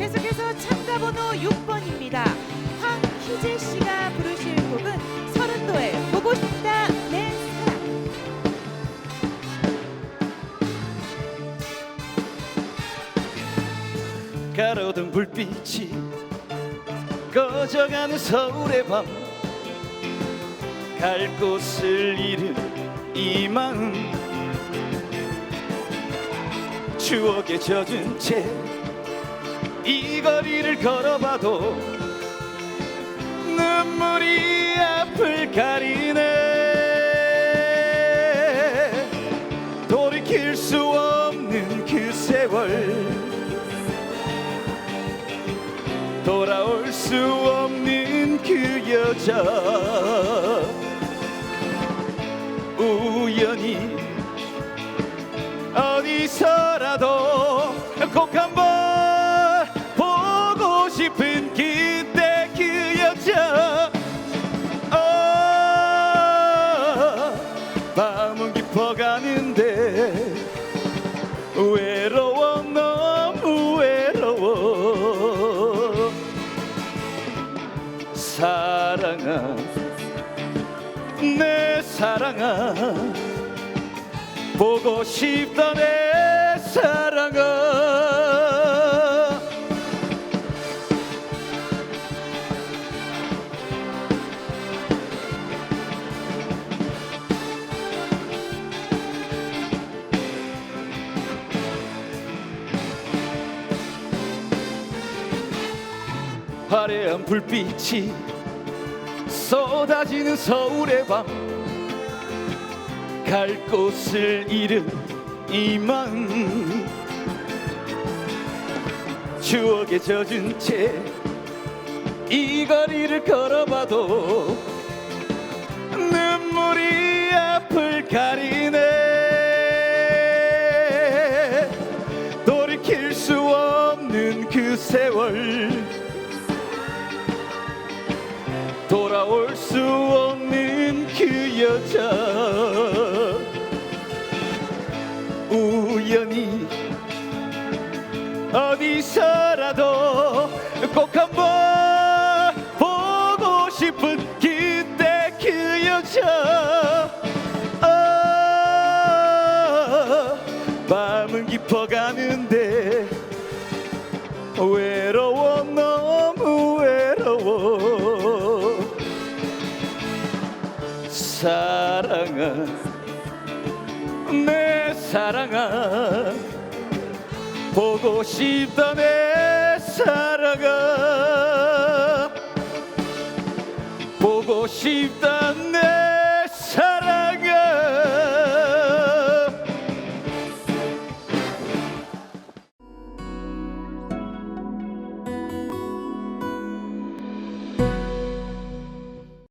계속해서 참가 번호 6번입니다. 황희재 씨가 부르실 곡은 서른도의 보고 싶다 내 사랑. 가로등 불빛이 꺼져가는 서울의 밤 갈 곳을 잃은 이 마음 추억에 젖은 채 이 거리를 걸어봐도 눈물이 앞을 가리네. 돌이킬 수 없는 그 세월. 돌아올 수 없는 그 여자. 우연히 밤은 깊어가는데 외로워 너무 외로워. 사랑아 내 사랑아 보고 싶다 내 화려한 불빛이 쏟아지는 서울의 밤. 갈 곳을 잃은 이 마음. 추억에 젖은 채 이 거리를 걸어봐도 눈물이 앞을 가리네. 돌이킬 수 없는 그 세월 돌아올 수 없는 그 여자. 우연히 어디서라도 꼭 한번 보고 싶은 그때 그 여자. 아, 마음은 깊어가는데 외 사랑아 내 사랑아. 보고 싶다 내 사랑아. 보고 싶다 내